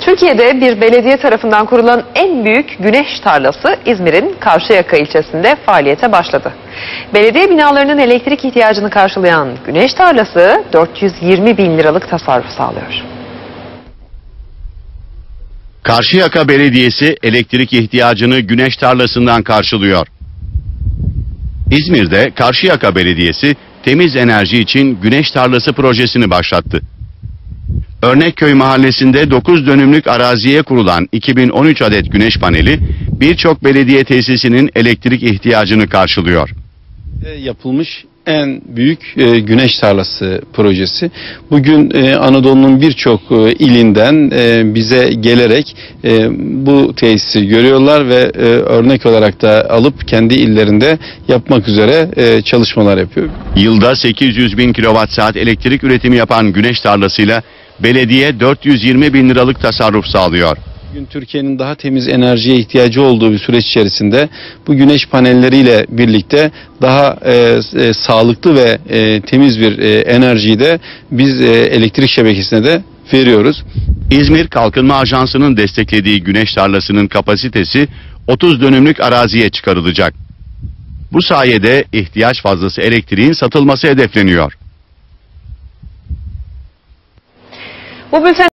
Türkiye'de bir belediye tarafından kurulan en büyük güneş tarlası İzmir'in Karşıyaka ilçesinde faaliyete başladı. Belediye binalarının elektrik ihtiyacını karşılayan güneş tarlası 420 bin liralık tasarruf sağlıyor. Karşıyaka Belediyesi elektrik ihtiyacını güneş tarlasından karşılıyor. İzmir'de Karşıyaka Belediyesi temiz enerji için güneş tarlası projesini başlattı. Örnekköy mahallesinde 9 dönümlük araziye kurulan 2013 adet güneş paneli birçok belediye tesisinin elektrik ihtiyacını karşılıyor. yapılmış en büyük e, güneş tarlası projesi. Bugün e, Anadolu'nun birçok e, ilinden e, bize gelerek e, bu tesisi görüyorlar ve e, örnek olarak da alıp kendi illerinde yapmak üzere e, çalışmalar yapıyor. Yılda 800 bin kilowatt saat elektrik üretimi yapan güneş tarlasıyla belediye 420 bin liralık tasarruf sağlıyor. Bugün Türkiye'nin daha temiz enerjiye ihtiyacı olduğu bir süreç içerisinde bu güneş panelleriyle birlikte daha e, e, sağlıklı ve e, temiz bir e, enerjiyi de biz e, elektrik şebekesine de veriyoruz. İzmir Kalkınma Ajansı'nın desteklediği güneş tarlasının kapasitesi 30 dönümlük araziye çıkarılacak. Bu sayede ihtiyaç fazlası elektriğin satılması hedefleniyor. Bu bülten